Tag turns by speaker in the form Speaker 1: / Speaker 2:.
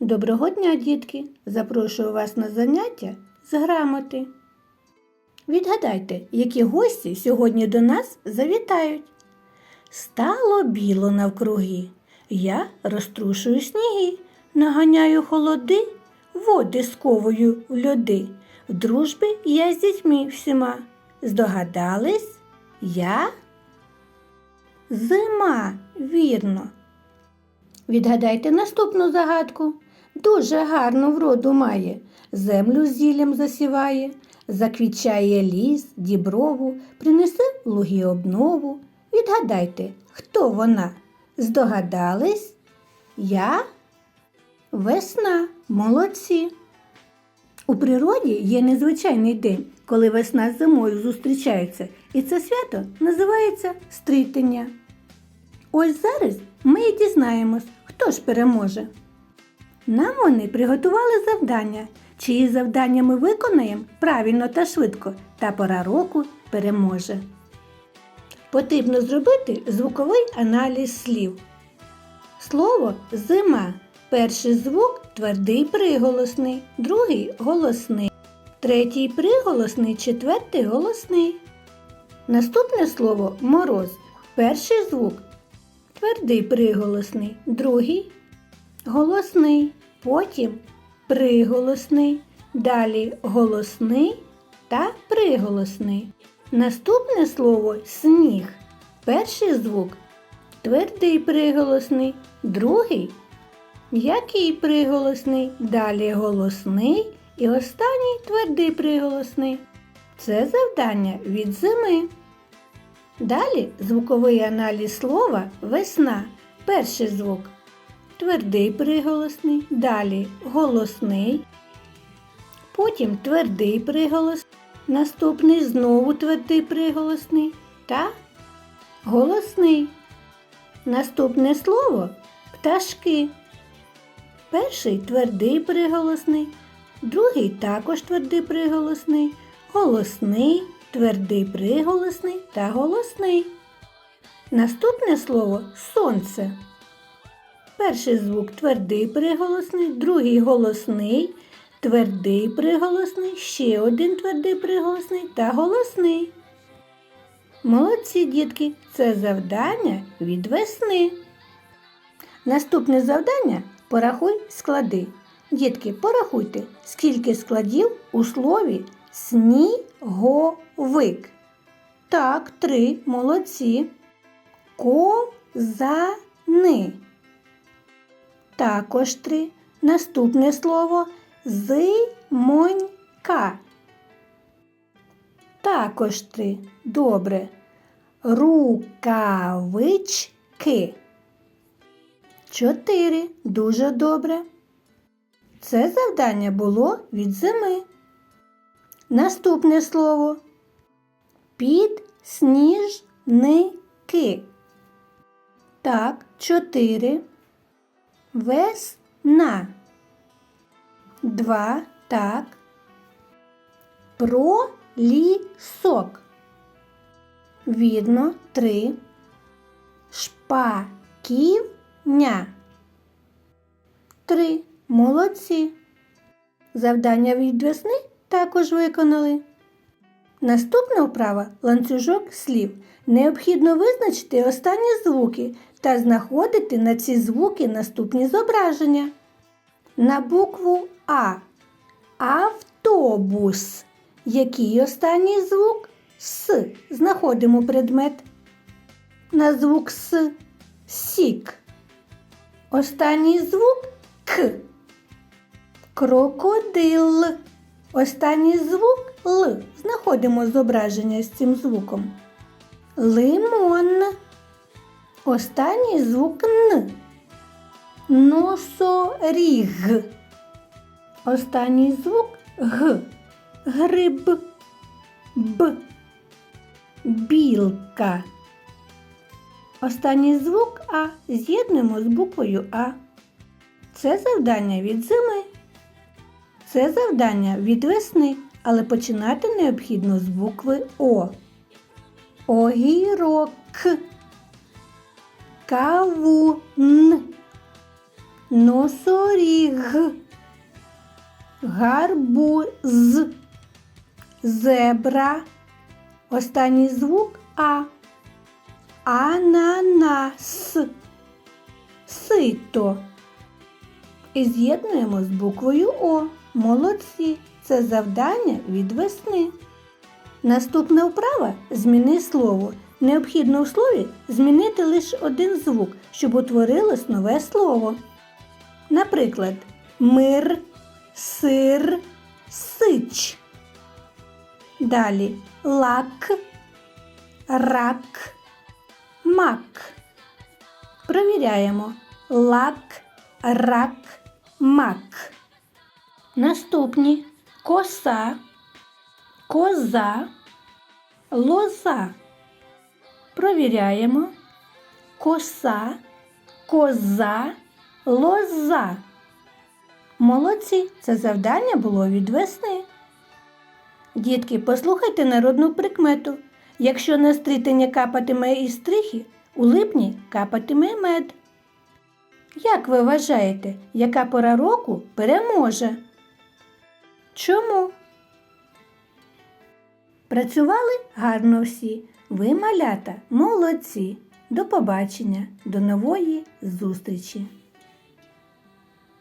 Speaker 1: Доброго дня, дітки! Запрошую вас на заняття з грамоти. Відгадайте, які гості сьогодні до нас завітають. Стало біло навкруги. Я розтрушую сніги, наганяю холоди, води сковую в льоди. В дружбі я з дітьми всіма. Здогадались? Я? Зима, вірно. Відгадайте наступну загадку. Дуже гарну вроду має, землю зіллям засіває, заквічає ліс, діброву, принесе в луги обнову. Відгадайте, хто вона? Здогадались? Я? Весна, молодці. У природі є незвичайний день, коли весна з зимою зустрічаються, і це свято називається стрітення. Ось зараз ми і дізнаємось, хто ж переможе. Нам вони приготували завдання, чиї завдання ми виконаємо правильно та швидко, та пора року переможе. Потрібно зробити звуковий аналіз слів. Слово зима. Перший звук твердий приголосний, другий голосний, третій приголосний, четвертий голосний. Наступне слово мороз. Перший звук твердий приголосний, другий голосний, потім приголосний, далі голосний та приголосний. Наступне слово сніг. Перший звук твердий приголосний, другий м'який приголосний, далі голосний і останній твердий приголосний. Це завдання від зими. Далі звуковий аналіз слова весна. Перший звук твердий приголосний, далі голосний, потім твердий приголос, наступний знову твердий приголосний та голосний. Наступне слово пташки. Перший твердий приголосний, другий також твердий приголосний, голосний, твердий приголосний та голосний. Наступне слово сонце. Перший звук твердий приголосний, другий голосний, твердий приголосний, ще один твердий приголосний та голосний. Молодці дітки, це завдання від весни. Наступне завдання порахуй склади. Дітки, порахуйте, скільки складів у слові сніговик. Так, три, молодці. Козани. Також три. Наступне слово зимонька. Також три. Добре. Рукавички. Чотири. Дуже добре. Це завдання було від зими. Наступне слово. Підсніжники. Так, чотири. Весна. Два. Так. Пролісок. Відно. Три. Шпаківня. Три. Молодці. Завдання від весни також виконали. Наступна вправа ланцюжок слів. Необхідно визначити останні звуки та знаходити на ці звуки наступні зображення. На букву А. Автобус. Який останній звук? С. Знаходимо предмет. На звук С. Сік. Останній звук К. Крокодил. Останній звук Л. Знаходимо зображення з цим звуком. Лимон. Останній звук Н. Носоріг. Останній звук Г. Гриб. Б. Білка. Останній звук А з'єднуємо з буквою А. Це завдання від зими. Це завдання від весни, але починати необхідно з букви О. Огірок. Кавун. носоріг, гарбуз, зебра. Останній звук А. Ананас. Сито. І з'єднуємо з буквою О. Молодці. Це завдання від весни. Наступна вправа зміни слово. Необхідно в слові змінити лише один звук, щоб утворилось нове слово. Наприклад, мир, сир, сич. Далі лак, рак, мак. Провіряємо лак, рак, мак. Наступні коса, коза, лоза. Провіряємо коса, коза, лоза. Молодці, це завдання було від весни. Дітки, послухайте народну прикмету. Якщо на стрітення капатиме із стрихи, у липні капатиме мед. Як ви вважаєте, яка пора року переможе? Чому? Працювали гарно всі. Ви малята, молодці. До побачення, до нової зустрічі!